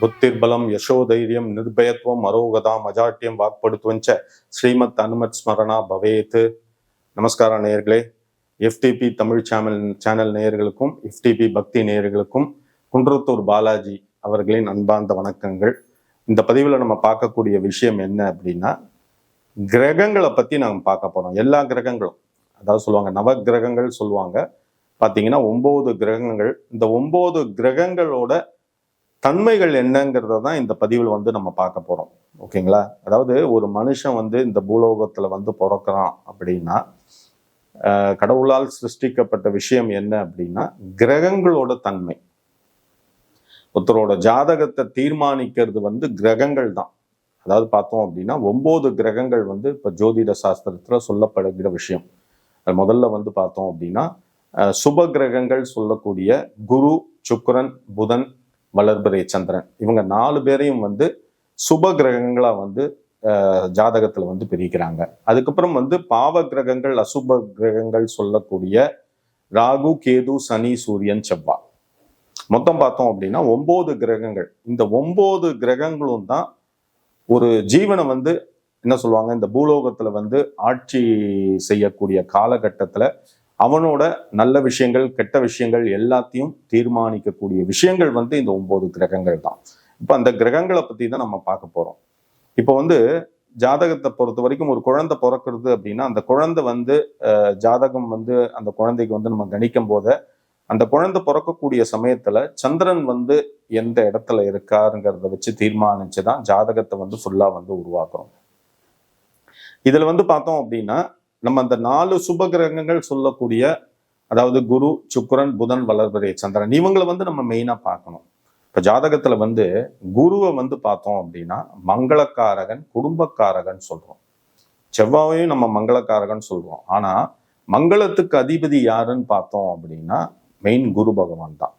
புத்திர்பலம் யசோதைரியம் நிர்பயத்துவம் அரோகதாம் அஜாட்டியம் வாக்படுத்துவஞ்ச ஸ்ரீமத் அனுமத் ஸ்மரணா பவேத்து. நமஸ்கார நேயர்களே எஃப்டிபி தமிழ் சேனல் சேனல் நேயர்களுக்கும் எஃப்டிபி பக்தி நேயர்களுக்கும் குன்றத்தூர் பாலாஜி அவர்களின் அன்பார்ந்த வணக்கங்கள். இந்த பதிவில் நம்ம பார்க்கக்கூடிய விஷயம் என்ன அப்படின்னா கிரகங்களை பற்றி நாங்கள் பார்க்க போகிறோம் எல்லா கிரகங்களும் அதாவது சொல்லுவாங்க நவ கிரகங்கள் சொல்லுவாங்க. பார்த்தீங்கன்னா ஒம்பது கிரகங்கள் இந்த ஒம்பது கிரகங்களோட தன்மைகள் என்னங்கிறத தான் இந்த பதிவில் வந்து நம்ம பார்க்க போகிறோம் ஓகேங்களா? அதாவது ஒரு மனுஷன் வந்து இந்த பூலோகத்தில் வந்து பிறக்கிறான் அப்படின்னா கடவுளால் சிருஷ்டிக்கப்பட்ட விஷயம் என்ன அப்படின்னா கிரகங்களோட தன்மை. ஒருத்தரோட ஜாதகத்தை தீர்மானிக்கிறது வந்து கிரகங்கள் தான். அதாவது பார்த்தோம் அப்படின்னா ஒம்பது கிரகங்கள் வந்து இப்போ ஜோதிட சாஸ்திரத்தில் சொல்லப்படுகிற விஷயம். அது முதல்ல வந்து பார்த்தோம் அப்படின்னா சுப கிரகங்கள் சொல்லக்கூடிய குரு சுக்கரன் புதன் வளர்பிறை சந்திரன். இவங்க நாலு பேரையும் வந்து சுப கிரகங்களா வந்து ஆஹ் ஜாதகத்துல வந்து பிரிக்கிறாங்க. அதுக்கப்புறம் வந்து பாவ கிரகங்கள் அசுப கிரகங்கள் சொல்லக்கூடிய ராகு கேது சனி சூரியன் செவ்வாய். மொத்தம் பார்த்தோம் அப்படின்னா ஒன்பது கிரகங்கள். இந்த ஒன்பது கிரகங்களும் தான் ஒரு ஜீவனை வந்து என்ன சொல்லுவாங்க இந்த பூலோகத்துல வந்து ஆட்சி செய்யக்கூடிய காலகட்டத்துல அவனோட நல்ல விஷயங்கள் கெட்ட விஷயங்கள் எல்லாத்தையும் தீர்மானிக்கக்கூடிய விஷயங்கள் வந்து இந்த ஒன்பது கிரகங்கள் தான். இப்போ அந்த கிரகங்களை பற்றி தான் நம்ம பார்க்க போகிறோம் இப்போ வந்து ஜாதகத்தை பொறுத்த வரைக்கும் ஒரு குழந்தை பிறக்கிறது அப்படின்னா அந்த குழந்தை வந்து ஜாதகம் வந்து அந்த குழந்தைக்கு வந்து நம்ம கணிக்கும் போது அந்த குழந்தை பிறக்கக்கூடிய சமயத்துல சந்திரன் வந்து எந்த இடத்துல இருக்காருங்கிறத வச்சு தீர்மானிச்சு தான் ஜாதகத்தை வந்து ஃபுல்லா வந்து உருவாக்குறோம். இதுல வந்து பார்த்தோம் அப்படின்னா நம்ம அந்த நாலு சுப கிரகங்கள் சொல்லக்கூடிய அதாவது குரு சுக்கரன் புதன் வளர்பிறை சந்திரன் இவங்களை வந்து நம்ம மெயினா பார்க்கணும். இப்ப ஜாதகத்துல வந்து குருவை வந்து பார்த்தோம் அப்படின்னா மங்களக்காரகன் குடும்பக்காரகன் சொல்றோம். செவ்வாயும் நம்ம மங்களக்காரகன் சொல்றோம். ஆனா மங்களத்துக்கு அதிபதி யாருன்னு பார்த்தோம் அப்படின்னா மெயின் குரு பகவான் தான்.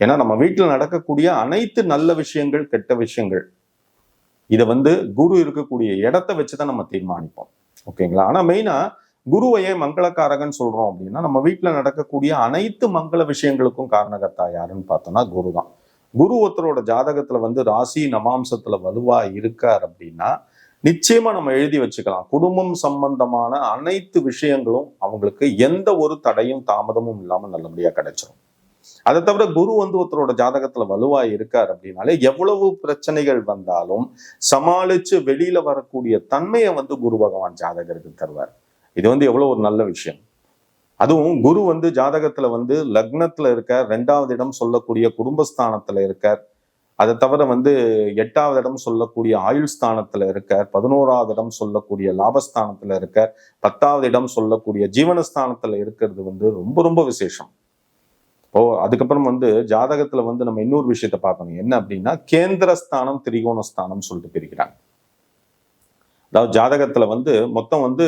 ஏன்னா நம்ம வீட்டில் நடக்கக்கூடிய அனைத்து நல்ல விஷயங்கள் கெட்ட விஷயங்கள் இதை வந்து குரு இருக்கக்கூடிய இடத்த வச்சுதான் நம்ம தீர்மானிப்போம். ஓகேங்களா ஆனா மெயினா குருவையே மங்களக்காரகன் சொல்றோம் அப்படின்னா நம்ம வீட்டுல நடக்கக்கூடிய அனைத்து மங்கள விஷயங்களுக்கும் காரணகர்த்தா யாருன்னு பார்த்தோம்னா குரு தான் குரு ஒருத்தரோட ஜாதகத்துல வந்து ராசி நமாம்சத்தில் வலுவா இருக்கார் அப்படின்னா நிச்சயமா நம்ம எழுதி வச்சுக்கலாம். குடும்பம் சம்பந்தமான அனைத்து விஷயங்களும் அவங்களுக்கு எந்த ஒரு தடையும் தாமதமும் இல்லாம நல்லபடியா கிடைச்சிரும். அதை தவிர குரு வந்து ஒருத்தரோட ஜாதகத்துல வலுவா இருக்கார் அப்படின்னாலே எவ்வளவு பிரச்சனைகள் வந்தாலும் சமாளிச்சு வெளியில வரக்கூடிய தன்மையை வந்து குரு பகவான் ஜாதகருக்கு தருவார். இது வந்து எவ்வளவு ஒரு நல்ல விஷயம். அதுவும் குரு வந்து ஜாதகத்துல வந்து லக்னத்துல இருக்கார் ரெண்டாவது இடம் சொல்லக்கூடிய குடும்பஸ்தானத்துல இருக்கார். அதை தவிர வந்து எட்டாவது இடம் சொல்லக்கூடிய ஆயுள் ஸ்தானத்துல இருக்கார் பதினோராவது இடம் சொல்லக்கூடிய லாபஸ்தானத்துல இருக்கார் பத்தாவது இடம் சொல்லக்கூடிய ஜீவனஸ்தானத்துல இருக்கிறது வந்து ரொம்ப ரொம்ப விசேஷம். ஓ அதுக்கப்புறம் வந்து ஜாதகத்துல வந்து நம்ம இன்னொரு விஷயத்த பார்க்கணும். என்ன அப்படின்னா கேந்திரஸ்தானம் திரிகோணஸ்தானம் சொல்லிட்டு பிரிக்கிறாங்க. அதாவது ஜாதகத்துல வந்து மொத்தம் வந்து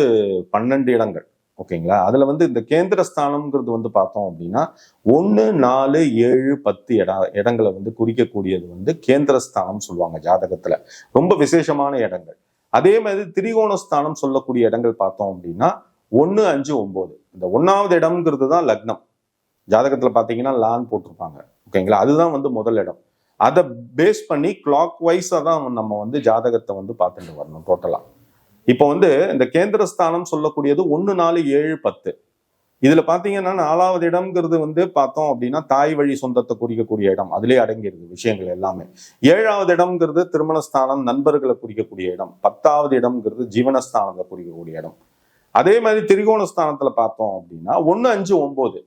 பன்னெண்டு இடங்கள். ஓகேங்களா? அதுல வந்து இந்த கேந்திரஸ்தானம்ங்கிறது வந்து பார்த்தோம் அப்படின்னா ஒன்று நாலு ஏழு பத்து இட இடங்களை வந்து குறிக்கக்கூடியது வந்து கேந்திரஸ்தானம் சொல்லுவாங்க ஜாதகத்துல. ரொம்ப விசேஷமான இடங்கள். அதே மாதிரி திரிகோணஸ்தானம் சொல்லக்கூடிய இடங்கள் பார்த்தோம் அப்படின்னா ஒன்று அஞ்சு ஒன்பது இந்த ஒன்னாவது இடம்ங்கிறது தான் லக்னம். ஜாதகத்தில் பார்த்தீங்கன்னா லான் போட்டிருப்பாங்க. ஓகேங்களா? அதுதான் வந்து முதல் இடம். அதை பேஸ் பண்ணி கிளாக் வைஸாக தான் நம்ம வந்து ஜாதகத்தை வந்து பார்த்துட்டு வரணும் டோட்டலாக இப்போ வந்து இந்த கேந்திரஸ்தானம் சொல்லக்கூடியது ஒன்று நாலு ஏழு பத்து. இதில் பார்த்தீங்கன்னா நாலாவது இடம்ங்கிறது வந்து பார்த்தோம் அப்படின்னா தாய் வழி சொந்தத்தை குறிக்கக்கூடிய இடம். அதிலே அடங்கிடுது விஷயங்கள் எல்லாமே. ஏழாவது இடம்ங்கிறது திருமணஸ்தானம் நண்பர்களை குறிக்கக்கூடிய இடம். பத்தாவது இடம்ங்கிறது ஜீவனஸ்தானத்தை குறிக்கக்கூடிய இடம். அதே மாதிரி திரிகோணஸ்தானத்தில் பார்த்தோம் அப்படின்னா ஒன்று அஞ்சு ஒம்பது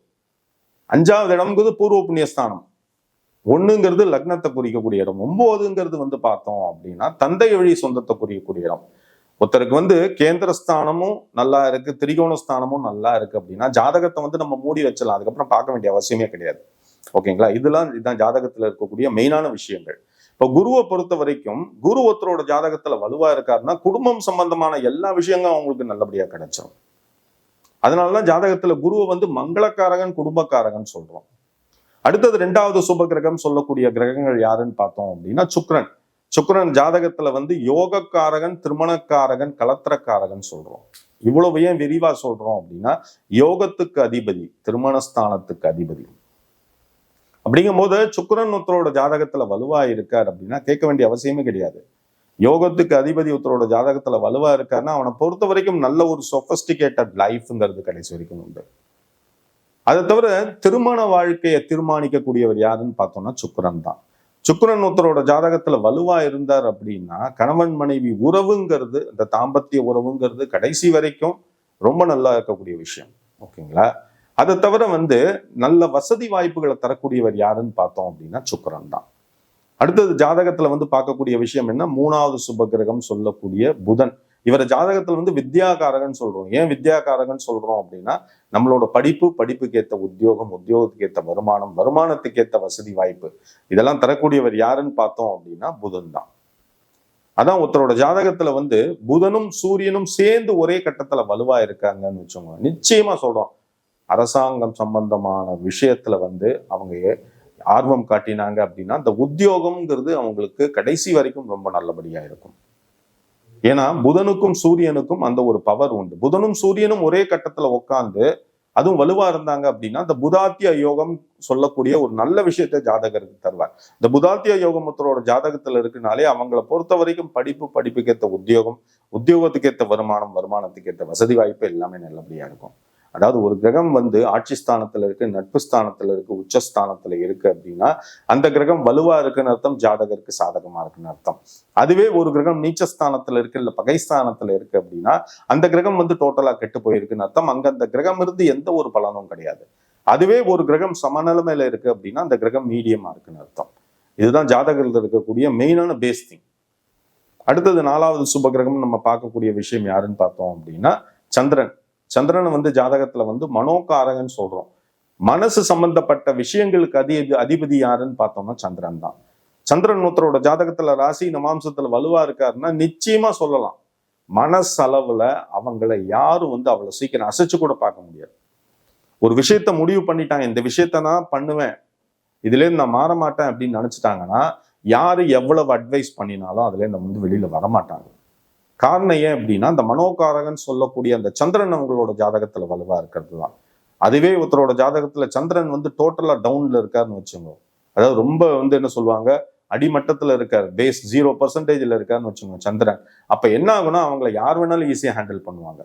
அஞ்சாவது இடம்ங்கிறது பூர்வ புண்ணியஸ்தானம். ஒண்ணுங்கிறது லக்னத்தை குறிக்கக்கூடிய இடம். ஒன்பதுங்கிறது வந்து பார்த்தோம் அப்படின்னா தந்தை வழி சொந்தத்தை குறிக்கக்கூடிய இடம். ஒருத்தருக்கு வந்து கேந்திரஸ்தானமும் நல்லா இருக்கு திரிகோணஸ்தானமும் நல்லா இருக்கு அப்படின்னா ஜாதகத்தை வந்து நம்ம மூடி வச்சிடலாம். அதுக்கப்புறம் பார்க்க வேண்டிய அவசியமே கிடையாது. ஓகேங்களா? இதெல்லாம் இதுதான் ஜாதகத்துல இருக்கக்கூடிய மெயினான விஷயங்கள். இப்போ குருவை பொறுத்த வரைக்கும் குரு ஒருத்தரோட ஜாதகத்துல வலுவா இருக்காருன்னா குடும்பம் சம்பந்தமான எல்லா விஷயங்களும் அவங்களுக்கு நல்லபடியா கிடைச்சிடும் அதனாலதான் ஜாதகத்துல குருவை வந்து மங்களக்காரகன் குடும்பக்காரகன் சொல்றோம். அடுத்தது ரெண்டாவது சுப கிரகம் சொல்லக்கூடிய கிரகங்கள் யாருன்னு பார்த்தோம் அப்படின்னா சுக்ரன். சுக்ரன் ஜாதகத்துல வந்து யோகக்காரகன் திருமணக்காரகன் கலத்திரக்காரகன் சொல்றோம். இவ்வளவு ஏன் விரிவா சொல்றோம் அப்படின்னா யோகத்துக்கு அதிபதி திருமணஸ்தானத்துக்கு அதிபதி. அப்படிங்கும் போது சுக்ரன் ஒருத்தரோட ஜாதகத்துல வலுவா இருக்கார் அப்படின்னா கேட்க வேண்டிய அவசியமே கிடையாது. யோகத்துக்கு அதிபதி ஒருத்தரோட ஜாதகத்துல வலுவா இருக்காருன்னா அவனை பொறுத்த வரைக்கும் நல்ல ஒரு சொபஸ்டிகேட்டட் லைஃப்ங்கிறது கடைசி வரைக்கும் உண்டு. அதை தவிர திருமண வாழ்க்கையை தீர்மானிக்கக்கூடியவர் யாருன்னு பார்த்தோம்னா சுக்கரன் தான். சுக்கரன் ஒருத்தரோட ஜாதகத்துல வலுவா இருந்தார் அப்படின்னா கணவன் மனைவி உறவுங்கிறது இந்த தாம்பத்திய உறவுங்கிறது கடைசி வரைக்கும் ரொம்ப நல்லா இருக்கக்கூடிய விஷயம். ஓகேங்களா? அதை தவிர வந்து நல்ல வசதி வாய்ப்புகளை தரக்கூடியவர் யாருன்னு பார்த்தோம் அப்படின்னா சுக்கிரன் தான். அடுத்தது ஜாதகத்துல வந்து பார்க்கக்கூடிய விஷயம் என்ன? மூணாவது சுபகிரகம் சொல்லக்கூடிய புதன். இவரை ஜாதகத்துல வந்து வித்யாகாரகன் சொல்றோம். ஏன் வித்யாகாரகன் சொல்றோம் அப்படின்னா நம்மளோட படிப்பு படிப்புக்கு ஏத்த உத்தியோகம் உத்தியோகத்துக்கு ஏத்த வருமானம் வருமானத்துக்கு ஏத்த வசதி வாய்ப்பு. இதெல்லாம் தரக்கூடியவர் யாருன்னு பார்த்தோம் அப்படின்னா புதன் தான். அதான் ஒருத்தரோட ஜாதகத்துல வந்து புதனும் சூரியனும் சேர்ந்து ஒரே கட்டத்துல வலுவா இருக்காங்கன்னு வச்சோங்க நிச்சயமா சொல்றோம். அரசாங்கம் சம்பந்தமான விஷயத்துல வந்து அவங்க ஆர்வம் காட்டினாங்க அப்படின்னா அந்த உத்தியோகம்ங்கிறது அவங்களுக்கு கடைசி வரைக்கும் ரொம்ப நல்லபடியா இருக்கும். ஏன்னா புதனுக்கும் சூரியனுக்கும் அந்த ஒரு பவர் உண்டு. புதனும் சூரியனும் ஒரே கட்டத்துல உட்காந்து அதுவும் வலுவா இருந்தாங்க அப்படின்னா இந்த புதாத்திய யோகம் சொல்லக்கூடிய ஒரு நல்ல விஷயத்தை ஜாதகருக்கு தருவார். இந்த புதாத்திய யோகம் ஒருத்தரோட ஜாதகத்துல இருக்குனாலே அவங்கள பொறுத்த வரைக்கும் படிப்பு படிப்புக்கேற்ற உத்தியோகம் உத்தியோகத்துக்கு ஏத்த வருமானம் வருமானத்துக்கு வசதி வாய்ப்பு எல்லாமே நல்லபடியா இருக்கும். அதாவது ஒரு கிரகம் வந்து ஆட்சி ஸ்தானத்துல இருக்கு நட்பு ஸ்தானத்துல இருக்கு உச்சஸ்தானத்துல இருக்கு அப்படின்னா அந்த கிரகம் வலுவா இருக்குன்னு அர்த்தம் ஜாதகருக்கு சாதகமா இருக்குன்னு அர்த்தம். அதுவே ஒரு கிரகம் நீச்சஸ்தானத்துல இருக்கு இல்ல பகைஸ்தானத்துல இருக்கு அப்படின்னா அந்த கிரகம் வந்து டோட்டலா கெட்டு போயிருக்குன்னு அர்த்தம். அங்க அந்த கிரகம் இருந்து எந்த ஒரு பலனும் கிடையாது. அதுவே ஒரு கிரகம் சமநிலைமையில இருக்கு அப்படின்னா அந்த கிரகம் மீடியமா இருக்குன்னு அர்த்தம். இதுதான் ஜாதகத்தில் இருக்கக்கூடிய மெயினான பேஸ் திங் அடுத்தது நாலாவது சுப கிரகம் நம்ம பார்க்கக்கூடிய விஷயம் யாருன்னு பார்த்தோம் அப்படின்னா சந்திரன். சந்திரனை வந்து ஜாதகத்துல வந்து மனோகாரகன் சொல்றோம். மனசு சம்பந்தப்பட்ட விஷயங்களுக்கு அதி அதிபதி யாருன்னு பார்த்தோம்னா சந்திரன் தான். சந்திரன் ஒருத்தரோட ஜாதகத்துல ராசி இந்த மாம்சத்துல வலுவா இருக்காருன்னா நிச்சயமா சொல்லலாம். மனசளவுல அவங்கள யாரும் வந்து அவ்வளவு சீக்கிரம் அசைச்சு கூட பார்க்க முடியாது. ஒரு விஷயத்த முடிவு பண்ணிட்டாங்க இந்த விஷயத்த நான் பண்ணுவேன் இதுலேருந்து நான் மாற மாட்டேன் அப்படின்னு நினைச்சிட்டாங்கன்னா யாரு எவ்வளவு அட்வைஸ் பண்ணினாலும் அதுல இருந்து வந்து வெளியில வரமாட்டாங்க. காரணம் ஏன் அப்படின்னா அந்த மனோகாரகன் சொல்லக்கூடிய அந்த சந்திரன் அவங்களோட ஜாதகத்துல வலுவா இருக்கிறது தான் அதுவே ஒருத்தரோட ஜாதகத்துல சந்திரன் வந்து டோட்டலா டவுன்ல இருக்காருன்னு வச்சுக்கோங்க. அதாவது ரொம்ப வந்து என்ன சொல்லுவாங்க அடிமட்டத்தில் இருக்கார். பேஸ் ஜீரோ பர்சன்டேஜில் இருக்காருன்னு வச்சுக்கோங்க சந்திரன். அப்போ என்ன ஆகுனா அவங்கள யார் வேணாலும் ஈஸியாக ஹேண்டில் பண்ணுவாங்க.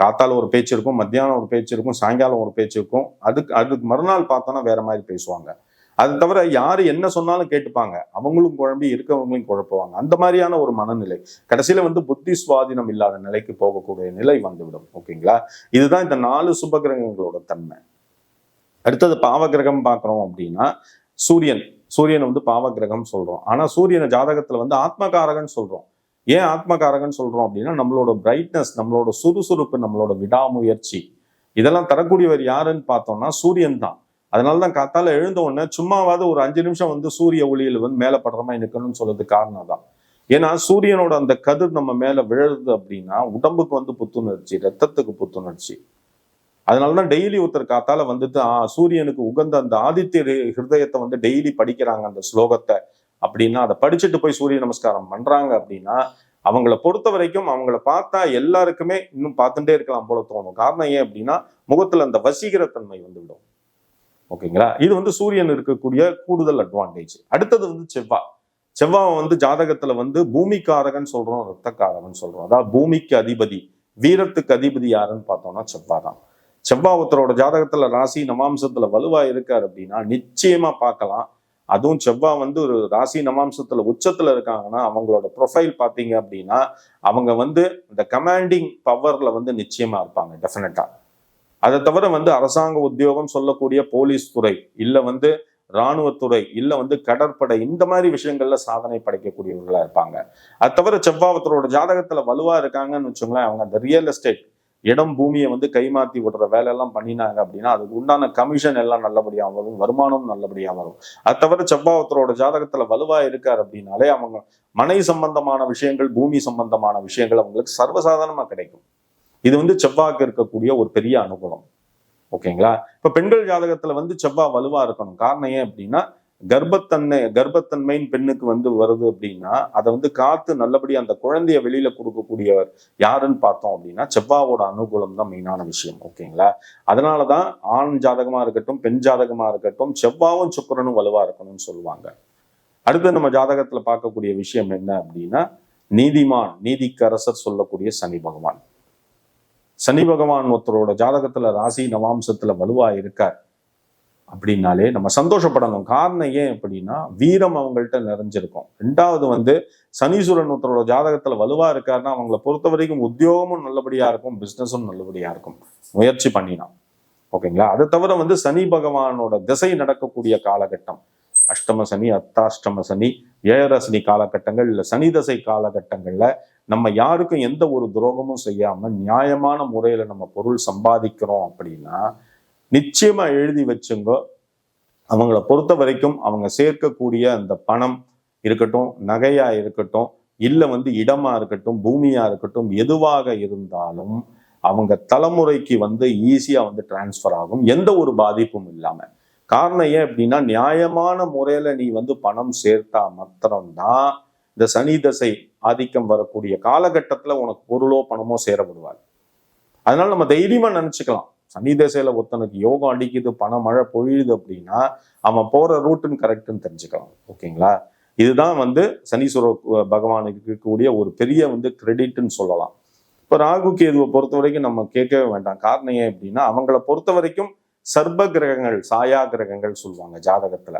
காத்தால ஒரு பேச்சு இருக்கும் மத்தியானம் ஒரு பேச்சு இருக்கும் சாயங்காலம் ஒரு பேச்சு இருக்கும். அதுக்கு அதுக்கு மறுநாள் பார்த்தோன்னா வேற மாதிரி பேசுவாங்க. அது தவிர யார் என்ன சொன்னாலும் கேட்டுப்பாங்க. அவங்களும் குழம்பி இருக்கவங்களையும் குழப்புவாங்க. அந்த மாதிரியான ஒரு மனநிலை. கடைசியில் வந்து புத்தி சுவாதீனம் இல்லாத நிலைக்கு போகக்கூடிய நிலை வந்துவிடும். ஓகேங்களா? இதுதான் இந்த நாலு சுபகிரகங்களோட தன்மை. அடுத்தது பாவகிரகம் பார்க்குறோம் அப்படின்னா சூரியன். சூரியன் வந்து பாவகிரகம் சொல்கிறோம் ஆனால் சூரியனை ஜாதகத்தில் வந்து ஆத்மகாரகன் சொல்கிறோம் ஏன் ஆத்மகாரகன் சொல்கிறோம் அப்படின்னா நம்மளோட பிரைட்னஸ் நம்மளோட சுறுசுறுப்பு நம்மளோட விடாமுயற்சி. இதெல்லாம் தரக்கூடியவர் யாருன்னு பார்த்தோம்னா சூரியன் தான். அதனாலதான் காத்தால எழுந்த உடனே சும்மாவாவது ஒரு அஞ்சு நிமிஷம் வந்து சூரிய ஒளியில் வந்து மேலே படுற மாதிரி நிக்கணும்னு சொல்றது காரணம் தான் ஏன்னா சூரியனோட அந்த கதிர் நம்ம மேலே விழுது அப்படின்னா உடம்புக்கு வந்து புத்துணர்ச்சி ரத்தத்துக்கு புத்துணர்ச்சி. அதனாலதான் டெய்லி ஒருத்தர் காத்தால வந்துட்டு ஆ சூரியனுக்கு உகந்த அந்த ஆதித்ய ஹிருதயத்தை வந்து டெய்லி படிக்கிறாங்க அந்த ஸ்லோகத்தை. அப்படின்னா அதை படிச்சுட்டு போய் சூரிய நமஸ்காரம் பண்றாங்க அப்படின்னா அவங்கள பொறுத்த வரைக்கும் அவங்கள பார்த்தா எல்லாருக்குமே இன்னும் பார்த்துட்டே இருக்கலாம் போல தோணும். காரணம் ஏன் அப்படின்னா முகத்துல அந்த வசீகரத்தன்மை தன்மை வந்துவிடும் ஓகேங்களா? இது வந்து சூரியன் இருக்கக்கூடிய கூடுதல் அட்வான்டேஜ் அடுத்தது வந்து செவ்வாய் செவ்வாய் வந்து ஜாதகத்துல வந்து பூமிக்காரகன் சொல்றோம் ரத்தக்காரகன் சொல்றோம். அதாவது பூமிக்கு அதிபதி வீரத்துக்கு அதிபதி யாருன்னு பார்த்தோம்னா செவ்வாய் தான். செவ்வாய் ஒருத்தரோட ஜாதகத்துல ராசி நமாம்சத்துல வலுவா இருக்காரு அப்படின்னா நிச்சயமா பார்க்கலாம். அதுவும் செவ்வாய் வந்து ஒரு ராசி நமாம்சத்துல உச்சத்துல இருக்காங்கன்னா அவங்களோட ப்ரொஃபைல் பார்த்தீங்க அப்படின்னா அவங்க வந்து இந்த கமாண்டிங் பவர்ல வந்து நிச்சயமா இருப்பாங்க டெஃபினட்டா அதை தவிர வந்து அரசாங்க உத்தியோகம் சொல்லக்கூடிய போலீஸ் துறை இல்லை வந்து இராணுவத்துறை இல்லை வந்து கடற்படை இந்த மாதிரி விஷயங்கள்ல சாதனை படைக்கக்கூடியவர்களா இருப்பாங்க. அது தவிர செவ்வாவத்தரோட ஜாதகத்துல வலுவா இருக்காங்கன்னு வச்சுங்களேன் அவங்க அந்த ரியல் எஸ்டேட் இடம் பூமியை வந்து கைமாத்தி விடுற வேலையெல்லாம் பண்ணினாங்க அப்படின்னா அதுக்கு உண்டான கமிஷன் எல்லாம் நல்லபடியாக வரும் வருமானம் நல்லபடியாக வரும். அது தவிர செவ்வாவத்தரோட ஜாதகத்துல வலுவா இருக்கார் அப்படின்னாலே அவங்க மனை சம்பந்தமான விஷயங்கள் பூமி சம்பந்தமான விஷயங்கள் அவங்களுக்கு சர்வசாதாரணமா கிடைக்கும். இது வந்து செவ்வாய்க்கு இருக்கக்கூடிய ஒரு பெரிய அனுகூலம். ஓகேங்களா? இப்ப பெண்கள் ஜாதகத்துல வந்து செவ்வாய் வலுவா இருக்கணும். காரணம் ஏன் அப்படின்னா கர்ப்பத்தன்மை கர்ப்பத்தன்மையின் பெண்ணுக்கு வந்து வருது அப்படின்னா அதை வந்து காத்து நல்லபடி அந்த குழந்தைய வெளியில கொடுக்கக்கூடியவர் யாருன்னு பார்த்தோம் அப்படின்னா செவ்வாவோட அனுகூலம் தான் மெயினான விஷயம். ஓகேங்களா? அதனாலதான் ஆண் ஜாதகமா இருக்கட்டும் பெண் ஜாதகமா இருக்கட்டும் செவ்வாவும் சுக்கரனும் வலுவா இருக்கணும்னு சொல்லுவாங்க. அடுத்து நம்ம ஜாதகத்துல பார்க்கக்கூடிய விஷயம் என்ன அப்படின்னா நீதிமான் நீதிக்கரசர் சொல்லக்கூடிய சனி பகவான். சனி பகவான் ஒருத்தரோட ஜாதகத்துல ராசி நவாம்சத்துல வலுவா இருக்கார் அப்படின்னாலே நம்ம சந்தோஷப்படணும். காரணம் ஏன் அப்படின்னா வீரம் அவங்கள்ட்ட நிறைஞ்சிருக்கும். ரெண்டாவது வந்து சனீஸ்வரன் ஒருத்தரோட ஜாதகத்துல வலுவா இருக்காருன்னா அவங்கள பொறுத்த வரைக்கும் உத்தியோகமும் நல்லபடியா இருக்கும் பிசினஸும் நல்லபடியா இருக்கும். முயற்சி பண்ணினா ஓகேங்களா? அதை தவிர வந்து சனி பகவானோட திசை நடக்கக்கூடிய காலகட்டம். அஷ்டம சனி அத்தாஷ்டம சனி ஏழரசனி காலகட்டங்கள் இல்லை சனி தசை காலகட்டங்கள்ல நம்ம யாருக்கும் எந்த ஒரு துரோகமும் செய்யாம நியாயமான முறையில நம்ம பொருள் சம்பாதிக்கிறோம் அப்படின்னா நிச்சயமா எழுதி வச்சுங்க. அவங்கள பொறுத்த வரைக்கும் அவங்க சேர்க்கக்கூடிய அந்த பணம் இருக்கட்டும் நகையா இருக்கட்டும் இல்லை வந்து இடமா இருக்கட்டும் பூமியா இருக்கட்டும் எதுவாக இருந்தாலும் அவங்க தலைமுறைக்கு வந்து ஈஸியா வந்து டிரான்ஸ்ஃபர் ஆகும். எந்த ஒரு பாதிப்பும் இல்லாமல் காரணம் ஏன் அப்படின்னா நியாயமான முறையில் நீ வந்து பணம் சேர்த்தா மாத்திரம்தான் இந்த சனி தசை ஆதிக்கம் வரக்கூடிய காலகட்டத்தில் உனக்கு பொருளோ பணமோ சேரப்படுவார் அதனால நம்ம தைரியமாக நினச்சிக்கலாம். சனி தசையில் ஒருத்தனுக்கு யோகம் அடிக்குது பண மழை பொழியுது அப்படின்னா அவன் போகிற ரூட்டுன்னு கரெக்டுன்னு தெரிஞ்சுக்கலாம். ஓகேங்களா? இதுதான் வந்து சனீஸ்வர பகவானுக்கு இருக்கக்கூடிய ஒரு பெரிய வந்து கிரெடிட்னு சொல்லலாம். இப்போ ராகு கேதுவை பொறுத்த வரைக்கும் நம்ம கேட்கவே வேண்டாம். காரணம் ஏன் அப்படின்னா அவங்கள பொறுத்த வரைக்கும் சர்ப கிரகங்கள் சாயா கிரகங்கள் சொல்லுவாங்க ஜாதகத்துல.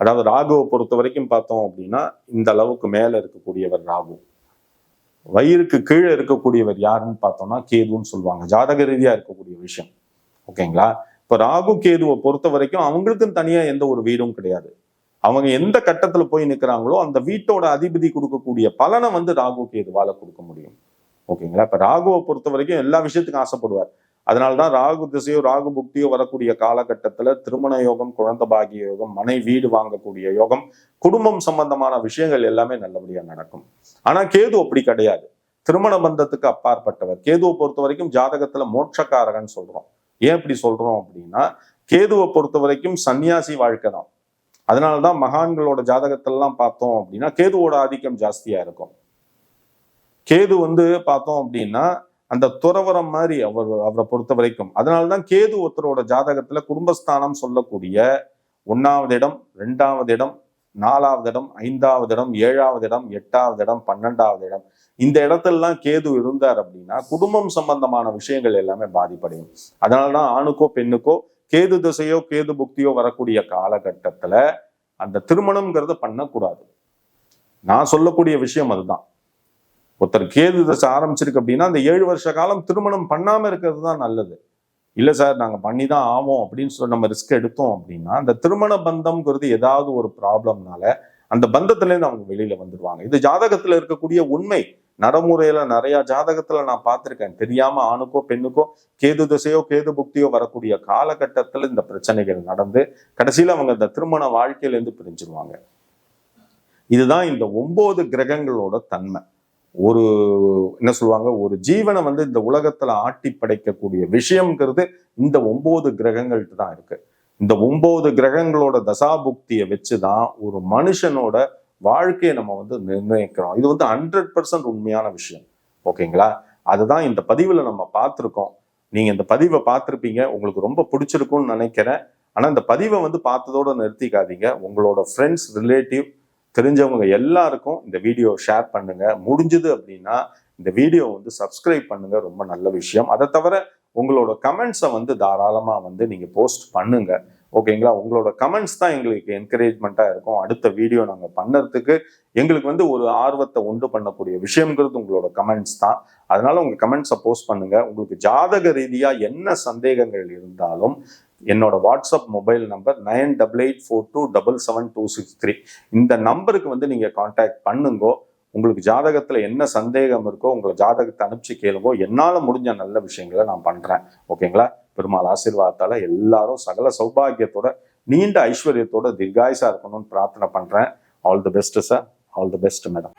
அதாவது ராகுவை பொறுத்த வரைக்கும் பார்த்தோம் அப்படின்னா இந்த அளவுக்கு மேல இருக்கக்கூடியவர் ராகு. வயிறுக்கு கீழே இருக்கக்கூடியவர் யாருன்னு பார்த்தோம்னா கேதுன்னு சொல்லுவாங்க. ஜாதக ரீதியா இருக்கக்கூடிய விஷயம். ஓகேங்களா? இப்ப ராகு கேதுவை பொறுத்த வரைக்கும் அவங்களுக்கும் தனியா எந்த ஒரு வீடும் கிடையாது. அவங்க எந்த கட்டத்துல போய் நிக்கிறாங்களோ அந்த வீட்டோட அதிபதி கொடுக்கக்கூடிய பலனை வந்து ராகு கேதுவால கொடுக்க முடியும். ஓகேங்களா? இப்ப ராகுவை பொறுத்த வரைக்கும் எல்லா விஷயத்துக்கும் ஆசைப்படுவார். அதனாலதான் ராகு திசையோ ராகு புக்தியோ வரக்கூடிய காலகட்டத்துல திருமண யோகம் குழந்தை பாகிய யோகம் மனை வீடு வாங்கக்கூடிய யோகம் குடும்பம் சம்பந்தமான விஷயங்கள் எல்லாமே நல்லபடியா நடக்கும். ஆனா கேது அப்படி கிடையாது. திருமண பந்தத்துக்கு அப்பாற்பட்டவர். கேதுவை பொறுத்த வரைக்கும் ஜாதகத்துல மோட்சக்காரகன் சொல்றோம். ஏன் இப்படி சொல்றோம் அப்படின்னா கேதுவை பொறுத்த வரைக்கும் சன்னியாசி வாழ்க்கை தான். அதனாலதான் மகான்களோட ஜாதகத்திலலாம் பார்த்தோம் அப்படின்னா கேதுவோட ஆதிக்கம் ஜாஸ்தியா இருக்கும். கேது வந்து பார்த்தோம் அப்படின்னா அந்த துறவரம் மாதிரி அவர் அவரை பொறுத்த வரைக்கும். அதனால்தான் கேது ஒருத்தரோட ஜாதகத்துல குடும்பஸ்தானம் சொல்லக்கூடிய ஒன்னாவது இடம் ரெண்டாவது இடம் நாலாவது இடம் ஐந்தாவது இடம் ஏழாவது இடம் எட்டாவது இடம் பன்னெண்டாவது இடம். இந்த இடத்துலலாம் கேது இருந்தார் அப்படின்னா குடும்பம் சம்பந்தமான விஷயங்கள் எல்லாமே பாதிப்படையும். அதனாலதான் ஆணுக்கோ பெண்ணுக்கோ கேது திசையோ கேது புக்தியோ வரக்கூடிய காலகட்டத்துல அந்த திருமணம்ங்கிறத பண்ணக்கூடாது. நான் சொல்லக்கூடிய விஷயம் அதுதான். ஒருத்தர் கேது தசை ஆரம்பிச்சிருக்கு அப்படின்னா அந்த ஏழு வருஷ காலம் திருமணம் பண்ணாம இருக்கிறது தான் நல்லது. இல்ல சார் நாங்க பண்ணி தான் ஆவோம் அப்படின்னு சொல்லி நம்ம ரிஸ்க் எடுத்தோம் அப்படின்னா அந்த திருமண பந்தம்ங்கிறது ஏதாவது ஒரு ப்ராப்ளம்னால அந்த பந்தத்துலேருந்து அவங்க வெளியில வந்துடுவாங்க இது ஜாதகத்துல இருக்கக்கூடிய உண்மை. நடைமுறையில நிறைய ஜாதகத்துல நான் பார்த்திருக்கேன். தெரியாம ஆணுக்கோ பெண்ணுக்கோ கேது திசையோ கேது புக்தியோ வரக்கூடிய காலகட்டத்துல இந்த பிரச்சனைகள் நடந்து கடைசியில அவங்க இந்த திருமண வாழ்க்கையிலேருந்து பிரிஞ்சிருவாங்க. இதுதான் இந்த ஒன்பது கிரகங்களோட தன்மை. ஒரு என்ன சொல்லுவாங்க ஒரு ஜீவனை வந்து இந்த உலகத்துல ஆட்டி படைக்கக்கூடிய விஷயம்ங்கிறது இந்த ஒன்பது கிரகங்கள்ட்ட தான் இருக்கு. இந்த ஒன்பது கிரகங்களோட தசாபுக்தியை வச்சுதான் ஒரு மனுஷனோட வாழ்க்கையை நம்ம வந்து நிர்ணயிக்கிறோம். இது வந்து ஹண்ட்ரட் பர்சன்ட் உண்மையான விஷயம். ஓகேங்களா? அதுதான் இந்த பதிவுல நம்ம பார்த்துருக்கோம். நீங்க இந்த பதிவை பார்த்துருப்பீங்க. உங்களுக்கு ரொம்ப பிடிச்சிருக்கும்னு நினைக்கிறேன். ஆனா இந்த பதிவை வந்து பார்த்ததோட நிறுத்திக்காதீங்க. உங்களோட ஃப்ரெண்ட்ஸ் ரிலேட்டிவ் தெரிஞ்சவங்க எல்லாருக்கும் இந்த வீடியோ ஷேர் பண்ணுங்க. முடிஞ்சது அப்படின்னா இந்த வீடியோ வந்து சப்ஸ்கிரைப் பண்ணுங்க. ரொம்ப நல்ல விஷயம். அதை தவிர உங்களோட கமெண்ட்ஸை வந்து தாராளமாக வந்து நீங்கள் போஸ்ட் பண்ணுங்க. ஓகேங்களா? உங்களோட கமெண்ட்ஸ் தான் எங்களுக்கு என்கரேஜ்மெண்ட்டாக இருக்கும். அடுத்த வீடியோ நாங்கள் பண்ணுறதுக்கு எங்களுக்கு வந்து ஒரு ஆர்வத்தை உண்டு பண்ணக்கூடிய விஷயங்கிறது உங்களோட கமெண்ட்ஸ் தான். அதனால உங்கள் கமெண்ட்ஸை போஸ்ட் பண்ணுங்க. உங்களுக்கு ஜாதக ரீதியாக என்ன சந்தேகங்கள் இருந்தாலும் என்னோட WhatsApp mobile number nine double eight four two double seven two six three. இந்த நம்பருக்கு வந்து நீங்கள் காண்டாக்ட் பண்ணுங்கோ. உங்களுக்கு ஜாதகத்தில் என்ன சந்தேகம் இருக்கோ உங்களை ஜாதகத்தை அனுப்பிச்சு கேளுங்கோ. என்னால் முடிஞ்ச நல்ல விஷயங்களை நான் பண்ணுறேன் ஓகேங்களா? பெருமாள் ஆசீர்வாதத்தால் எல்லாரும் சகல சௌபாகியத்தோட நீண்ட ஐஸ்வர்யத்தோட தீர்காயுசா இருக்கணும்னு பிரார்த்தனை பண்ணுறேன் all the best sir all the best madam